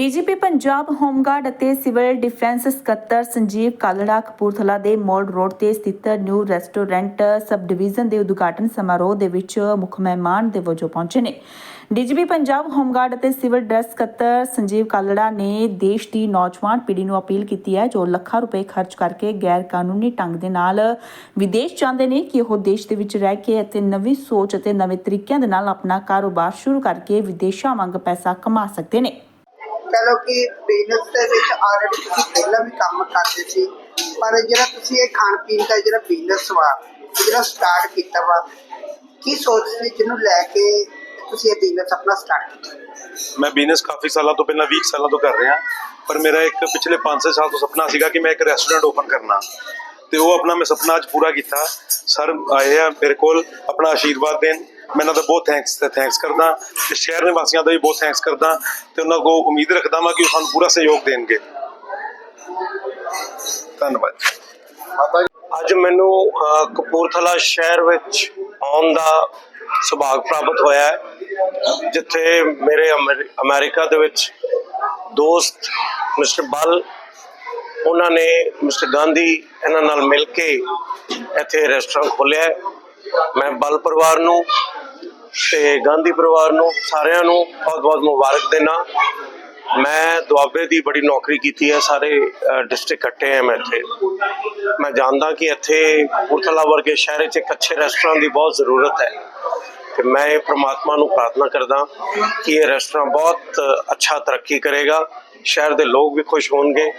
DGP Punjab home guard ਅਤੇ civil defence ਸਕੱਤਰ ਸੰਜੀਵ ਕਾਲੜਾ ਕਪੂਰਥਲਾ ਦੇ ਮੋੜ ਰੋਡ ਤੇ ਸਥਿਤ ਨਿਊ ਰੈਸਟੋਰੈਂਟ ਸਬ ਡਿਵੀਜ਼ਨ ਦੇ ਉਦਘਾਟਨ ਸਮਾਰੋਹ ਦੇ ਵਿੱਚ ਮੁੱਖ ਮਹਿਮਾਨ ਦੇ ਵਜੋਂ ਪਹੁੰਚੇ ਨੇ। ਡੀਜੀਪੀ ਪੰਜਾਬ ਹੋਮਗਾਰਡ ਅਤੇ ਸਿਵਲ ਡਰੈਸ ਸਕੱਤਰ ਸੰਜੀਵ ਕਾਲੜਾ ਨੇ ਦੇਸ਼ ਦੀ ਨੌਜਵਾਨ ਪੀੜ੍ਹੀ ਨੂੰ ਅਪੀਲ ਕੀਤੀ ਹੈ ਜੋ ਲੱਖਾਂ ਰੁਪਏ ਖਰਚ ਕਰਕੇ ਗੈਰ ਕਾਨੂੰਨੀ ਢੰਗ ਦੇ ਨਾਲ ਵਿਦੇਸ਼ ਜਾਂਦੇ ਨੇ ਕਿ ਉਹ ਦੇਸ਼ ਦੇ ਵਿੱਚ ਰਹਿ ਕੇ ਅਤੇ ਨਵੀਂ ਸੋਚ ਅਤੇ ਨਵੇਂ ਤਰੀਕਿਆਂ ਦੇ ਨਾਲ ਆਪਣਾ ਕਾਰੋਬਾਰ ਸ਼ੁਰੂ ਕਰਕੇ ਵਿਦੇਸ਼ਾਂ ਵਾਂਗ ਪੈਸਾ ਕਮਾ ਸਕਦੇ ਨੇ। ਕਹ ਲਓ ਕਿ ਬਿਜ਼ਨਸ ਦੇ ਵਿੱਚ ਆਲਰੇਡੀ ਤੁਸੀਂ ਪਹਿਲਾਂ ਵੀ ਕੰਮ ਕਰਦੇ ਸੀ, ਪਰ ਜਿਹੜਾ ਤੁਸੀਂ ਇਹ ਖਾਣ ਪੀਣ ਦਾ ਜਿਹੜਾ ਬਿਜ਼ਨਸ ਵਾ, ਜਿਹੜਾ ਸਟਾਰਟ ਕੀਤਾ ਵਾ, ਕੀ ਸੋਚ ਸੀ ਜਿਹਨੂੰ ਲੈ ਕੇ ਤੁਸੀਂ ਇਹ ਬਿਜ਼ਨਸ ਆਪਣਾ ਸਟਾਰਟ ਕੀਤਾ? ਮੈਂ ਬਿਜ਼ਨਸ ਕਾਫੀ ਸਾਲਾਂ ਤੋਂ ਪਹਿਲਾਂ 20 ਸਾਲਾਂ ਤੋਂ ਕਰ ਰਿਹਾ, ਪਰ ਮੇਰਾ ਇੱਕ ਪਿਛਲੇ 5-6 ਸਾਲ ਤੋਂ ਸੁਪਨਾ ਸੀਗਾ ਕਿ ਮੈਂ ਇੱਕ ਰੈਸਟੋਰੈਂਟ ਓਪਨ ਕਰਨਾ। ਤੇ ਉਹ ਆਪਣਾ ਮੈਂ ਸੁਪਨਾ ਅੱਜ ਪੂਰਾ ਕੀਤਾ। ਸਰ ਆਏ ਆ ਮੇਰੇ ਕੋਲ ਆਪਣਾ ਆਸ਼ੀਰਵਾਦ ਦੇਣ। ਮੈਂ ਇਹਨਾਂ ਦਾ ਬਹੁਤ ਥੈਂਕਸ ਤੇ ਥੈਂਕਸ ਕਰਦਾ ਤੇ ਸ਼ਹਿਰ ਨਿਵਾਸੀਆਂ ਦਾ ਵੀ ਬਹੁਤ ਥੈਂਕਸ ਕਰਦਾ ਤੇ ਉਹਨਾਂ ਕੋਲ ਉਮੀਦ ਰੱਖਦਾ ਹਾਂ ਕਿ ਉਹ ਸਾਨੂੰ ਪੂਰਾ ਸਹਿਯੋਗ ਦੇਣਗੇ। ਧੰਨਵਾਦ। ਅੱਜ ਮੈਨੂੰ ਕਪੂਰਥਲਾ ਸ਼ਹਿਰ ਵਿੱਚ ਆਉਣ ਦਾ ਸੁਭਾਗ ਪ੍ਰਾਪਤ ਹੋਇਆ ਹੈ, ਜਿੱਥੇ ਮੇਰੇ ਅਮਰੀ- ਅਮਰੀਕਾ ਦੇ ਵਿੱਚ ਦੋਸਤ ਮਿਸਟਰ ਬਲ, ਉਹਨਾਂ ਨੇ ਮਿਸਟਰ ਗਾਂਧੀ ਇਹਨਾਂ ਨਾਲ ਮਿਲ ਕੇ ਇੱਥੇ ਰੈਸਟੋਰੈਂਟ ਖੋਲ੍ਹਿਆ ਮੈਂ ਬਲ ਪਰਿਵਾਰ ਨੂੰ ਤੇ ਗਾਂਧੀ ਪਰਿਵਾਰ ਨੂੰ, ਸਾਰਿਆਂ ਨੂੰ ਬਹੁਤ-ਬਹੁਤ ਮੁਬਾਰਕ ਦੇਣਾ ਮੈਂ ਦੁਆਬੇ ਦੀ ਬੜੀ ਨੌਕਰੀ ਕੀਤੀ ਹੈ, ਸਾਰੇ ਡਿਸਟ੍ਰਿਕਟ ਇਕੱਠੇ ਹੈ ਮੈਂ ਇੱਥੇ। ਮੈਂ ਜਾਣਦਾ ਕਿ ਇੱਥੇ ਕਪੂਰਥਲਾ ਵਰਗੇ ਸ਼ਹਿਰ 'ਚ ਇੱਕ ਅੱਛੇ ਰੈਸਟੋਰੈਂਟ ਦੀ ਬਹੁਤ ਜ਼ਰੂਰਤ ਹੈ। ਤੇ ਮੈਂ ਇਹ ਪ੍ਰਮਾਤਮਾ ਨੂੰ ਪ੍ਰਾਰਥਨਾ ਕਰਦਾ ਕਿ ਇਹ ਰੈਸਟੋਰੈਂਟ ਬਹੁਤ ਅੱਛਾ ਤਰੱਕੀ ਕਰੇਗਾ। ਸ਼ਹਿਰ ਦੇ ਲੋਕ ਵੀ ਖੁਸ਼ ਹੋਣਗੇ,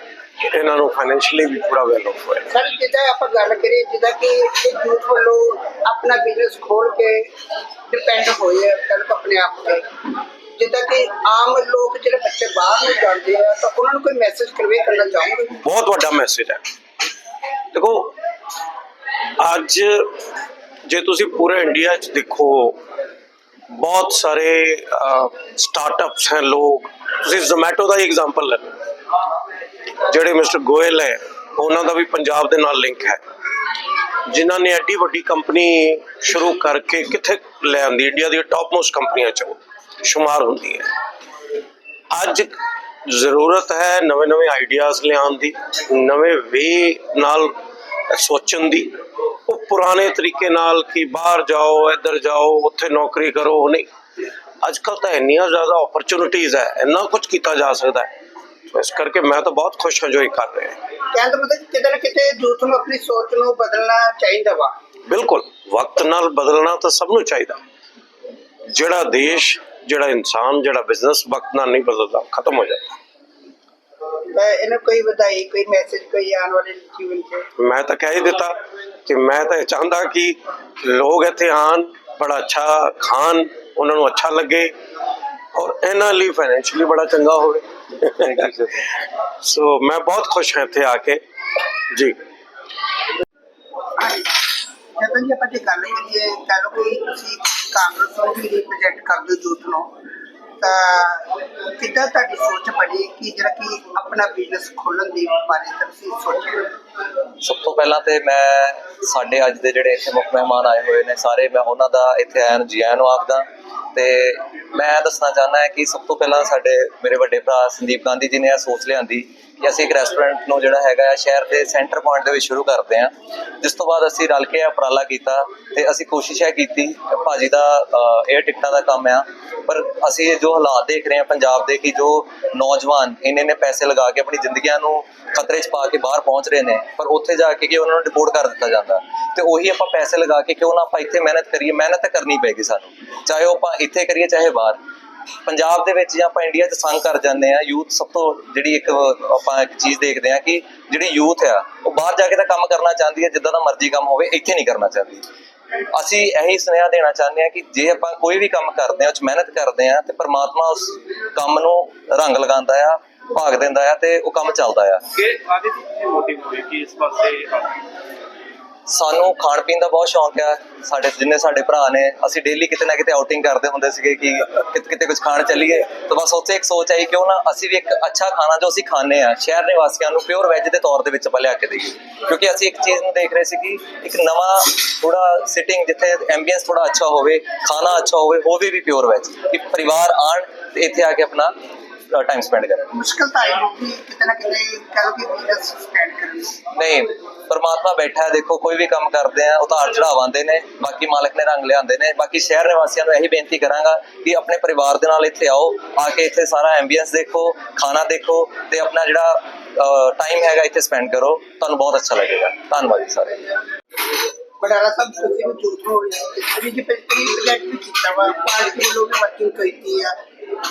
ਇਹਨਾਂ ਨੂੰ ਫਾਈਨੈਂਸ਼ੀਅਲੀ ਵੀ ਪੂਰਾ ਵੈਲ ਆਫ ਹੋਏਗਾ। ਸਰ ਜਿੱਦਾਂ ਆਪਾਂ ਗੱਲ ਕਰੀਏ, ਜਿੱਦਾਂ ਕਿ ਯੂਥ ਵੱਲੋਂ ਆਪਣਾ ਬਿਜ਼ਨਸ ਖੋਲ ਕੇ ਡਿਪੈਂਡ ਹੋਏ ਆ ਕੱਲ ਆਪਣੇ ਆਪ ਤੇ। ਜਿੱਦਾਂ ਕਿ ਆਮ ਲੋਕ ਜਿਹੜੇ ਬੱਚੇ ਬਾਹਰ ਨੂੰ ਜਾਂਦੇ ਆ, ਤਾਂ ਉਹਨਾਂ ਨੂੰ ਕੋਈ ਮੈਸੇਜ ਕਨਵੇ ਕਰਨਾ ਚਾਹੋਗੇ? ਬਹੁਤ ਵੱਡਾ ਮੈਸੇਜ ਹੈ। ਦੇਖੋ, ਅੱਜ ਜੇ ਤੁਸੀਂ ਪੂਰੇ ਇੰਡੀਆ 'ਚ ਦੇਖੋ, ਬਹੁਤ ਸਾਰੇ ਸਟਾਰਟਅਪਸ ਹੈ ਲੋਕ। ਤੁਸੀਂ ਜ਼ੋਮੈਟੋ ਦਾ ਹੀ ਐਗਜ਼ਾਮਪਲ ਲੈ ਜਿਹੜੇ ਮਿਸਟਰ ਗੋਇਲ ਹੈ, ਉਹਨਾਂ ਦਾ ਵੀ ਪੰਜਾਬ ਦੇ ਨਾਲ ਲਿੰਕ ਹੈ। ਜਿਨ੍ਹਾਂ ਨੇ ਐਡੀ ਵੱਡੀ ਕੰਪਨੀ ਸ਼ੁਰੂ ਕਰਕੇ ਕਿੱਥੇ ਲੈ ਆਂਦੀ ਇੰਡੀਆ ਦੀ ਟੌਪ ਮੋਸਟ ਕੰਪਨੀਆਂ 'ਚੋਂ ਸ਼ੁਮਾਰ ਹੁੰਦੀ ਹੈ। ਅੱਜ ਜ਼ਰੂਰਤ ਹੈ ਨਵੇਂ ਨਵੇਂ ਆਈਡੀਆਜ਼ ਲਿਆਉਣ ਦੀ, ਨਵੇਂ ਵੇ ਨਾਲ ਸੋਚਣ ਦੀ। ਉਹ ਪੁਰਾਣੇ ਤਰੀਕੇ ਨਾਲ ਕਿ ਬਾਹਰ ਜਾਓ, ਇੱਧਰ ਜਾਓ, ਉੱਥੇ ਨੌਕਰੀ ਕਰੋ ਨਹੀਂ। ਅੱਜ ਕੱਲ ਤਾਂ ਇੰਨੀਆਂ ਜ਼ਿਆਦਾ ਓਪਰਚੁਨਿਟੀਜ਼ ਹੈ, ਇੰਨਾ ਕੁਝ ਕੀਤਾ ਜਾ ਸਕਦਾ ਹੈ। ਇਸ ਕਰਕੇ ਮੈਂ ਤਾਂ ਬਹੁਤ ਖੁਸ਼ ਹਾਂ ਜੋ ਇਹ ਕਰ ਰਹੇ ਹਾਂ। ਕਹਿਣ ਦਾ ਮਤਲਬ ਕਿਤੇ ਨਾ ਕਿਤੇ ਯੂਥ ਨੂੰ ਆਪਣੀ ਸੋਚ ਨੂੰ ਬਦਲਣਾ ਚਾਹੀਦਾ ਵਾ। ਬਿਲਕੁਲ ਵਕਤ ਨਾਲ ਬਦਲਣਾ ਤਾਂ ਸਭ ਨੂੰ ਚਾਹੀਦਾ। ਜਿਹੜਾ ਦੇਸ਼ ਜਿਹੜਾ ਇਨਸਾਨ ਜਿਹੜਾ ਬਿਜ਼ਨਸ ਵਕਤ ਨਾਲ ਨਹੀਂ ਬਦਲਦਾ ਖਤਮ ਹੋ ਜਾਂਦਾ। ਇਹਨਾਂ ਕੋਈ ਵਧਾਈ ਕੋਈ ਮੈਸੇਜ ਕੋਈ ਆਉਣ ਵਾਲੇ ਜੀਵਨ 'ਚ? ਮੈਂ ਤਾਂ ਕਹਿ ਹੀ ਦਿੱਤਾ ਕਿ ਮੈਂ ਤਾਂ ਚਾਹੁੰਦਾ ਕਿ ਲੋਕ ਇੱਥੇ ਆਣ ਬੜਾ ਅੱਛਾ ਖਾਣ ਉਹਨਾਂ ਨੂੰ ਅੱਛਾ ਲੱਗੇ ਔਰ ਇਹਨਾਂ ਲਈ ਫਾਈਨੈਂਸ਼ੀਅਲੀ ਬੜਾ ਚੰਗਾ ਹੋਵੇ। ਸੋ ਮੈਂ ਬਹੁਤ ਖੁਸ਼ ਹਾਂ ਇੱਥੇ ਆ ਕੇ ਜੀ ਜਦੋਂ ਜੀ ਆਪਾਂ ਜੇ ਗੱਲ ਕਰੀਏ ਕਹਿ ਲਓ ਕਿ ਤੁਸੀਂ ਕਾਂਗਰਸ ਨੂੰ ਵੀ ਰਿਪਰੈਜ਼ੈਂਟ ਕਰਦੇ ਹੋ ਯੂਥ ਨੂੰ ਤਾਂ ਕਿੱਦਾਂ ਤੁਹਾਡੀ ਸੋਚ ਬਣੀ ਕਿ ਜਿਹੜਾ ਕਿ ਆਪਣਾ ਬਿਜ਼ਨਸ ਖੋਲਣ ਦੀ ਬਾਰੇ ਤੁਸੀਂ ਸੋਚਿਆ ਸਭ ਤੋਂ ਪਹਿਲਾਂ ਤੇ ਮੈਂ ਸਾਡੇ ਅੱਜ ਦੇ ਜਿਹੜੇ ਇੱਥੇ ਮੁੱਖ ਮਹਿਮਾਨ ਆਏ ਹੋਏ ਨੇ ਸਾਰੇ ਮੈਂ ਉਹਨਾਂ ਦਾ ਇੱਥੇ ਆਇਆਂ ਨੂੰ ਜੀ ਆਇਆਂ ਨੂੰ ਆਖਦਾ ਤੇ ਮੈਂ ਦੱਸਣਾ ਚਾਹੁੰਦਾ ਕਿ ਸਭ ਤੋਂ ਪਹਿਲਾਂ ਸਾਡੇ ਮੇਰੇ ਵੱਡੇ ਭਰਾ ਸੰਦੀਪ ਗਾਂਧੀ ਜੀ ਨੇ ਇਹ ਸੋਚ ਲਿਆਂਦੀ ਕਿ ਅਸੀਂ ਇੱਕ ਰੈਸਟੋਰੈਂਟ ਨੂੰ ਜਿਹੜਾ ਹੈਗਾ ਆ ਸ਼ਹਿਰ ਦੇ ਸੈਂਟਰ ਪੁਆਇੰਟ ਦੇ ਵਿੱਚ ਸ਼ੁਰੂ ਕਰਦੇ ਹਾਂ। ਜਿਸ ਤੋਂ ਬਾਅਦ ਅਸੀਂ ਰਲ ਕੇ ਉਪਰਾਲਾ ਕੀਤਾ ਤੇ ਅਸੀਂ ਕੋਸ਼ਿਸ਼ ਇਹ ਕੀਤੀ ਭਾਜੀ ਦਾ 에ਅਰ ਟਿਕਟਾਂ ਦਾ ਕੰਮ ਆ। ਪਰ ਅਸੀਂ ਜੋ ਹਾਲਾਤ ਦੇਖ ਰਹੇ ਹਾਂ ਪੰਜਾਬ ਦੇ ਕਿ ਜੋ ਨੌਜਵਾਨ ਇੰਨੇ ਨੇ ਪੈਸੇ ਲਗਾ ਕੇ ਆਪਣੀ ਜ਼ਿੰਦਗੀਆਂ ਨੂੰ ਖਤਰੇ 'ਚ ਪਾ ਕੇ ਬਾਹਰ ਪਹੁੰਚ ਰਹੇ ਨੇ, ਪਰ ਉੱਥੇ ਜਾ ਕੇ ਕਿ ਉਹਨਾਂ ਨੂੰ ਡਿਪੋਰਟ ਕਰ ਦਿੱਤਾ ਜਾਂਦਾ। ਤੇ ਉਹੀ ਆਪਾਂ ਪੈਸੇ ਲਗਾ ਕੇ ਕਿਉਂ ਨਾ ਆਪਾਂ ਇੱਥੇ ਮਿਹਨਤ ਕਰੀਏ, ਮਿਹਨਤ ਕਰਨੀ ਪਏਗੀ ਸਾਨੂੰ। ਚਾਹੇ ਉਹ ਆਪਾਂ ਇੱਥੇ ਕਰੀਏ, ਚਾਹੇ ਬਾਹਰ। ਪੰਜਾਬ ਦੇ ਵਿੱਚ ਜਾਂ ਆਪਾਂ ਇੰਡੀਆ 'ਚ ਸੰਗ ਕਰ ਜਾਂਦੇ ਆ ਯੂਥ ਸਭ ਤੋਂ ਜਿਹੜੀ ਇੱਕ ਆਪਾਂ ਇੱਕ ਚੀਜ਼ ਦੇਖਦੇ ਆ ਕਿ ਜਿਹੜੀ ਯੂਥ ਆ, ਉਹ ਬਾਹਰ ਜਾ ਕੇ ਤਾਂ ਕੰਮ ਕਰਨਾ ਚਾਹੁੰਦੀ ਹੈ, ਜਿੱਦਾਂ ਦਾ ਮਰਜ਼ੀ ਕੰਮ ਹੋਵੇ, ਇੱਥੇ ਨਹੀਂ ਕਰਨਾ ਚਾਹੁੰਦੀ। ਅਸੀਂ ਇਹੀ ਸੁਨੇਹਾ ਦੇਣਾ ਚਾਹੁੰਦੇ ਆ ਕਿ ਜੇ ਆਪਾਂ ਕੋਈ ਵੀ ਕੰਮ ਕਰਦੇ ਆ ਉਹ ਮਿਹਨਤ ਕਰਦੇ ਆ ਤੇ ਪਰਮਾਤਮਾ ਉਸ ਕੰਮ ਨੂੰ ਰੰਗ ਲਗਾਉਂਦਾ ਆ, ਭਾਗ ਦਿੰਦਾ ਆ, ਤੇ ਉਹ ਕੰਮ ਚੱਲਦਾ ਆ। ਕਿ ਆਦੇ ਤੁਸੀਂ ਮੋਟਿਵ ਹੋਏ ਕਿ ਇਸ ਪਾਸੇ ਸਾਨੂੰ ਖਾਣ ਪੀਣ ਦਾ ਬਹੁਤ ਸ਼ੌਂਕ ਹੈ। ਸਾਡੇ ਜਿੰਨੇ ਸਾਡੇ ਭਰਾ ਨੇ, ਅਸੀਂ ਡੇਲੀ ਕਿਤੇ ਨਾ ਕਿਤੇ ਆਊਟਿੰਗ ਕਰਦੇ ਹੁੰਦੇ ਸੀਗੇ ਕਿ ਕਿਤੇ ਕਿਤੇ ਕੁਝ ਖਾਣ ਚੱਲੀਏ। ਤਾਂ ਬਸ ਉੱਥੇ ਇੱਕ ਸੋਚ ਆਈ ਕਿਉਂ ਨਾ ਅਸੀਂ ਵੀ ਇੱਕ ਅੱਛਾ ਖਾਣਾ ਜੋ ਅਸੀਂ ਖਾਂਦੇ ਆ ਸ਼ਹਿਰ ਨਿਵਾਸੀਆਂ ਨੂੰ ਪਿਓਰ ਵੈਜ ਦੇ ਤੌਰ ਦੇ ਵਿੱਚ ਆਪਾਂ ਲਿਆ ਕੇ ਦੇਈਏ। ਕਿਉਂਕਿ ਅਸੀਂ ਇੱਕ ਚੀਜ਼ ਨੂੰ ਦੇਖ ਰਹੇ ਸੀ ਕਿ ਇੱਕ ਨਵਾਂ ਥੋੜਾ ਸਿਟਿੰਗ ਜਿੱਥੇ ਐਂਬੀਐਂਸ ਥੋੜਾ ਅੱਛਾ ਹੋਵੇ, ਖਾਣਾ ਅੱਛਾ ਹੋਵੇ ਹੋਵੇ ਵੀ ਪਿਓਰ ਵੈਜ ਕਿ ਪਰਿਵਾਰ ਆਣ ਤੇ ਇੱਥੇ ਆ ਕੇ ਆਪਣਾ ਟਾਈਮ ਸਪੈਂਡ ਕਰਨ ਮੁਸ਼ਕਲ ਤਾਂ ਆਈ ਹੋਊਗੀ ਕਿਤੇ ਨਾ ਕਿਤੇ ਕਹ ਲਓ ਕਿ ਬਿਜ਼ਨਸ ਸਟੈਂਡ ਕਰਨ ਨਹੀਂ ਪਰਮਾਤਮਾ ਬੈਠਾ ਹੈ ਦੇਖੋ ਕੋਈ ਵੀ ਕੰਮ ਕਰਦੇ ਆ ਉਤਾਰ ਚੜਾਵ ਆਉਂਦੇ ਨੇ ਬਾਕੀ ਮਾਲਕ ਨੇ ਰੰਗ ਲਿਆਉਂਦੇ ਨੇ ਬਾਕੀ ਸ਼ਹਿਰ ਨਿਵਾਸੀਆਂ ਨੂੰ ਇਹੀ ਬੇਨਤੀ ਕਰਾਂਗਾ ਕਿ ਆਪਣੇ ਪਰਿਵਾਰ ਦੇ ਨਾਲ ਇੱਥੇ ਆਓ ਆ ਕੇ ਇੱਥੇ ਸਾਰਾ ਐਂਬੀਐਂਸ ਦੇਖੋ ਖਾਣਾ ਦੇਖੋ ਤੇ ਆਪਣਾ ਜਿਹੜਾ ਟਾਈਮ ਹੈਗਾ ਇੱਥੇ ਸਪੈਂਡ ਕਰੋ। ਤੁਹਾਨੂੰ ਬਹੁਤ ਅੱਛਾ ਲੱਗੇਗਾ। ਧੰਨਵਾਦ ਜੀ ਸਾਰੇ। ਬਡਾਲਾ ਸਾਹਿਬ ਤੁਸੀਂ ਵੀ ਝੂਠ ਹੋ ਰਹੀ ਹੈ। ਜੀ ਪਹਿਲੀ ਪ੍ਰੋਜੈਕਟ ਵੀ ਕੀਤਾ ਵਾ। ਪਾਰਟੀ ਵੀ ਵਰਕਿੰਗ ਕੀਤੀ ਆ।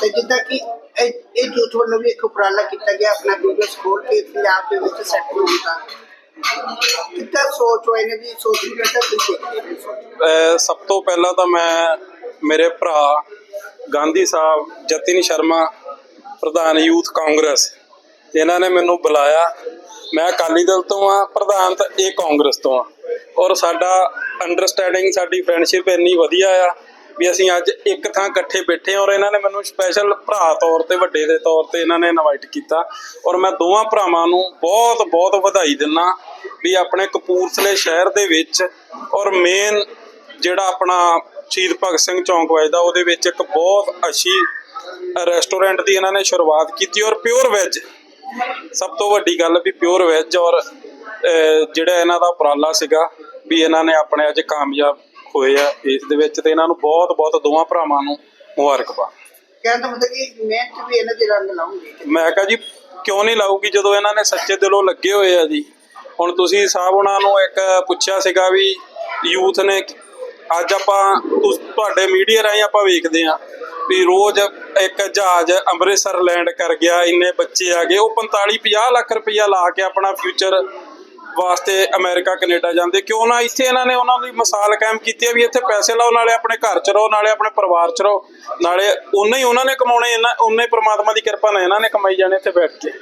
ਤੇ ਜਿੱਦਾਂ ਕਿ ਇਹ ਇਹ ਝੂਠ ਵੱਲੋਂ ਵੀ ਇੱਕ ਉਪਰਾਲਾ ਕੀਤਾ ਗਿਆ, ਆਪਣਾ ਬਿਜ਼ਨਸ ਖੋਲ ਕੇ ਪੰਜਾਬ ਦੇ ਵਿੱਚ ਸੈੱਟ ਹੋਣ ਦਾ। ਕਿੱਦਾਂ ਸੋਚ ਹੋਏ ਨੇ ਜੀ? ਸੋਚ ਵੀ ਬੈਠਾ ਤੁਸੀਂ ਸਭ ਤੋਂ ਪਹਿਲਾਂ ਤਾਂ ਮੈਂ, ਮੇਰੇ ਭਰਾ ਗਾਂਧੀ ਸਾਹਿਬ, ਜਤਿਨ ਸ਼ਰਮਾ ਪ੍ਰਧਾਨ ਯੂਥ ਕਾਂਗਰਸ, ਇਹਨਾਂ ਨੇ ਮੈਨੂੰ ਬੁਲਾਇਆ। ਮੈਂ ਅਕਾਲੀ ਦਲ ਤੋਂ ਆ ਪ੍ਰਧਾਨ ਤਾਂ ਇਹ ਕਾਂਗਰਸ ਤੋਂ ਆ ਔਰ ਸਾਡਾ ਅੰਡਰਸਟੈਂਡਿੰਗ ਸਾਡੀ ਫਰੈਂਡਸ਼ਿਪ ਇੰਨੀ ਵਧੀਆ ਆ ਵੀ ਅਸੀਂ ਅੱਜ ਇੱਕ ਥਾਂ ਇਕੱਠੇ ਬੈਠੇ ਹਾਂ ਔਰ ਇਹਨਾਂ ਨੇ ਮੈਨੂੰ ਸਪੈਸ਼ਲ ਭਰਾ ਤੌਰ ਤੇ, ਵੱਡੇ ਦੇ ਤੌਰ ਤੇ ਇਹਨਾਂ ਨੇ ਇਨਵਾਈਟ ਕੀਤਾ। ਔਰ ਮੈਂ ਦੋਵਾਂ ਭਰਾਵਾਂ ਨੂੰ ਬਹੁਤ ਬਹੁਤ ਵਧਾਈ ਦਿੰਦਾ ਵੀ ਆਪਣੇ ਕਪੂਰਥਲੇ ਸ਼ਹਿਰ ਦੇ ਵਿੱਚ ਔਰ ਮੇਨ ਜਿਹੜਾ ਆਪਣਾ ਸ਼ਹੀਦ ਭਗਤ ਸਿੰਘ ਚੌਂਕ ਵੱਜਦਾ, ਉਹਦੇ ਵਿੱਚ ਇੱਕ ਬਹੁਤ ਅੱਛੀ ਰੈਸਟੋਰੈਂਟ ਦੀ ਇਹਨਾਂ ਨੇ ਸ਼ੁਰੂਆਤ ਕੀਤੀ ਔਰ ਪਿਓਰ ਵੈਜ ਸਭ ਤੋਂ ਵੱਡੀ ਗੱਲ ਵੀ ਪਿਓਰ ਵੈਜ ਔਰ ਜਿਹੜਾ ਇਹਨਾਂ ਦਾ ਉਪਰਾਲਾ ਸੀਗਾ ਵੀ ਇਹਨਾਂ ਨੇ ਆਪਣੇ ਅੱਜ ਕਾਮਯਾਬ ਹੋਏ ਆ ਇਸ ਦੇ ਵਿੱਚ ਤੇ ਇਹਨਾਂ ਨੂੰ ਬਹੁਤ ਬਹੁਤ ਦੋਵਾਂ ਭਰਾਵਾਂ ਨੂੰ ਮੁਬਾਰਕਬਾਦ ਕਹਿਣ ਦਾ ਮਤਲਬ ਕਿ ਮਿਹਨਤ ਵੀ ਇਹਨਾਂ ਦੇ ਰੰਗ ਲਾਉਂਗੇ। ਮੈਂ ਕਹਾਂ ਜੀ ਕਿਉਂ ਨਹੀਂ ਲਾਊਗੀ ਜਦੋਂ ਇਹਨਾਂ ਨੇ ਸੱਚੇ ਦਿਲੋਂ ਲੱਗੇ ਹੋਏ ਆ ਜੀ? ਹੁਣ ਤੁਸੀਂ ਸਾਹਿਬ ਉਹਨਾਂ ਨੂੰ ਇੱਕ ਪੁੱਛਿਆ ਸੀਗਾ ਵੀ ਯੂਥ ਨੇ ਅੱਜ ਆਪਾਂ ਤੁਹਾਡੇ ਮੀਡੀਆ ਰਾਹੀਂ ਆਪਾਂ ਵੇਖਦੇ ਆ ਵੀ ਰੋਜ਼ ਇੱਕ ਜਹਾਜ਼ ਅੰਮ੍ਰਿਤਸਰ ਲੈਂਡ ਕਰ ਗਿਆ ਇੰਨੇ ਬੱਚੇ ਆ ਗਏ ਉਹ 45 50 ਲੱਖ ਰੁਪਈਆ ਲਾ ਕੇ ਆਪਣਾ ਫਿਊਚਰ ਵਾਸਤੇ ਅਮਰੀਕਾ, ਕੈਨੇਡਾ ਜਾਂਦੇ। ਕਿਉਂ ਨਾ ਇੱਥੇ ਇਹਨਾਂ ਨੇ ਉਹਨਾਂ ਦੀ ਮਿਸਾਲ ਕਾਇਮ ਕੀਤੀ ਹੈ ਵੀ ਇੱਥੇ ਪੈਸੇ ਲਾਓ, ਨਾਲੇ ਆਪਣੇ ਘਰ ਚ ਰਹੋ, ਨਾਲੇ ਆਪਣੇ ਪਰਿਵਾਰ ਚ ਰਹੋ। ਨਾਲੇ ਉਨੇ ਹੀ ਉਹਨਾਂ ਨੇ ਕਮਾਉਣੇ, ਇਹਨਾਂ ਉਨੇ ਹੀ ਪ੍ਰਮਾਤਮਾ ਦੀ ਕਿਰਪਾ ਨਾਲ ਇਹਨਾਂ ਨੇ ਕਮਾਈ ਜਾਣੇ ਇੱਥੇ ਬੈਠ ਕੇ।